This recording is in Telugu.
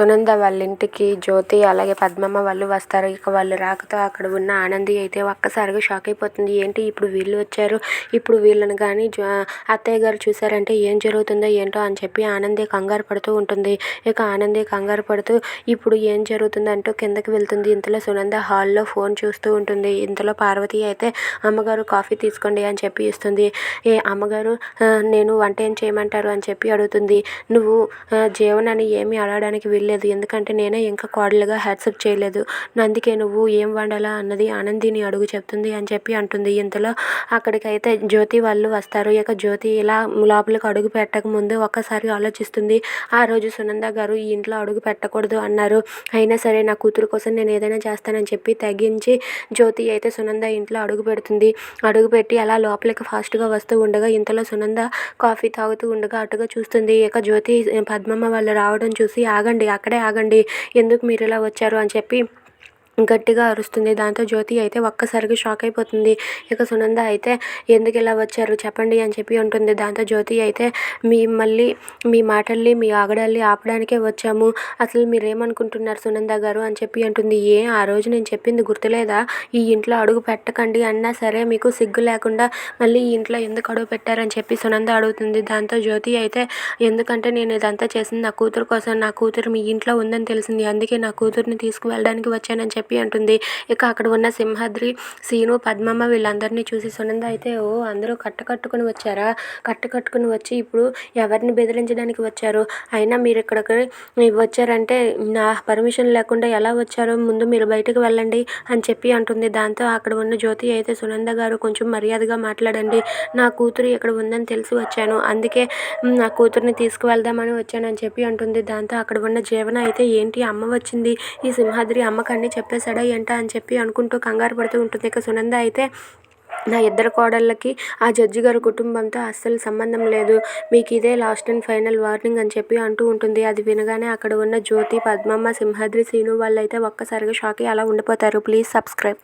సునంద వాళ్ళ ఇంటికి జ్యోతి అలాగే పద్మమ్మ వాళ్ళు వస్తారు. ఇక వాళ్ళు రాకతో అక్కడ ఉన్న ఆనంది అయితే ఒక్కసారిగా షాక్ అయిపోతుంది. ఏంటి ఇప్పుడు వీళ్ళు వచ్చారు? ఇప్పుడు వీళ్ళని కానీ అత్తయ్య గారు చూసారంటే ఏం జరుగుతుందో ఏంటో అని చెప్పి ఆనంది కంగారు పడుతూ ఉంటుంది. ఇక ఆనంది కంగారు పడుతూ ఇప్పుడు ఏం జరుగుతుందంటూ కిందకి వెళ్తుంది. ఇంతలో సునంద హాల్లో ఫోన్ చూస్తూ ఉంటుంది. ఇంతలో పార్వతి అయితే అమ్మగారు కాఫీ తీసుకోండి అని చెప్పి ఇస్తుంది. ఏ అమ్మగారు నేను వంట ఏం చేయమంటారు అని చెప్పి అడుగుతుంది. నువ్వు జీవనాన్ని ఏమి అడగడానికి చేయలేదు. ఎందుకంటే నేనే ఇంకా కోడలుగా హ్యాట్సప్ చేయలేదు. నందికే నువ్వు ఏం వండాలా అన్నది ఆనందిని అడుగు చెప్తుంది అని చెప్పి అంటుంది. ఇంతలో అక్కడికైతే జ్యోతి వాళ్ళు వస్తారు. ఇక జ్యోతి ఇలా లోపలికి అడుగు పెట్టక ముందు ఒక్కసారి ఆలోచిస్తుంది. ఆ రోజు సునంద గారు ఈ ఇంట్లో అడుగు పెట్టకూడదు అన్నారు. అయినా సరే నా కూతురు కోసం నేను ఏదైనా చేస్తానని చెప్పి తగ్గించి జ్యోతి అయితే సునంద ఇంట్లో అడుగు పెడుతుంది. అడుగు పెట్టి అలా లోపలికి ఫాస్ట్గా వస్తూ ఉండగా ఇంతలో సునంద కాఫీ తాగుతూ ఉండగా అటుగా చూస్తుంది. ఇక జ్యోతి పద్మమ్మ వాళ్ళు రావడం చూసి ఆగండి అక్కడే ఆగండి. ఎందుకు మీరు ఇలా వచ్చారు అని చెప్పి గట్టిగా అరుస్తుంది. దాంతో జ్యోతి అయితే ఒక్కసారిగా షాక్ అయిపోతుంది. ఇక సునంద అయితే ఎందుకు ఇలా వచ్చారు? చెప్పండి అని చెప్పి ఉంటుంది. దాంతో జ్యోతి అయితే మీ మళ్ళీ మీ మాటల్ని మీ ఆగడాల్ని ఆపడానికే వచ్చాము. అసలు మీరేమనుకుంటున్నారు సునంద గారు? అని చెప్పి అంటుంది. ఏ ఆ రోజు నేను చెప్పింది గుర్తులేదా? ఈ ఇంట్లో అడుగు పెట్టకండి అన్నా సరే మీకు సిగ్గు లేకుండా మళ్ళీ ఈ ఇంట్లో ఎందుకు అడుగు పెట్టారని చెప్పి సునంద అడుగుతుంది. దాంతో జ్యోతి అయితే ఎందుకంటే నేను ఇదంతా చేసింది నా కూతురు కోసం. నా కూతురు మీ ఇంట్లో ఉందని తెలిసింది. అందుకే నా కూతుర్ని తీసుకువెళ్ళడానికి వచ్చానని చెప్పి చెప్పి అంటుంది. ఇక అక్కడ ఉన్న సింహాద్రి సీను పద్మమ్మ వీళ్ళందరినీ చూసి సునంద అయితే ఓ అందరూ కట్ట కట్టుకుని వచ్చారా? కట్ట కట్టుకుని వచ్చి ఇప్పుడు ఎవరిని బెదిరించడానికి వచ్చారు? అయినా మీరు ఇక్కడికి వచ్చారంటే నా పర్మిషన్ లేకుండా ఎలా వచ్చారో? ముందు మీరు బయటకు వెళ్ళండి అని చెప్పి అంటుంది. దాంతో అక్కడ ఉన్న జ్యోతి అయితే సునంద గారు కొంచెం మర్యాదగా మాట్లాడండి. నా కూతురు ఇక్కడ ఉందని తెలిసి వచ్చాను. అందుకే నా కూతుర్ని తీసుకువెళ్దామని వచ్చానని చెప్పి అంటుంది. దాంతో అక్కడ ఉన్న జీవన అయితే ఏంటి అమ్మ వచ్చింది? ఈ సింహాద్రి అమ్మకాన్ని చెప్పేసి చెప్పేశాడా ఏంటా అని చెప్పి అనుకుంటూ కంగారు పడుతూ ఉంటుంది. ఇక సునంద అయితే నా ఇద్దరు కోడళ్ళకి ఆ జడ్జి గారి కుటుంబంతో అస్సలు సంబంధం లేదు. మీకు ఇదే లాస్ట్ అండ్ ఫైనల్ వార్నింగ్ అని చెప్పి అంటూ ఉంటుంది. అది వినగానే అక్కడ ఉన్న జ్యోతి పద్మమ్మ సింహాద్రి సీను వాళ్ళు అయితే ఒక్కసారిగా షాక్ అలా ఉండిపోతారు. Please subscribe.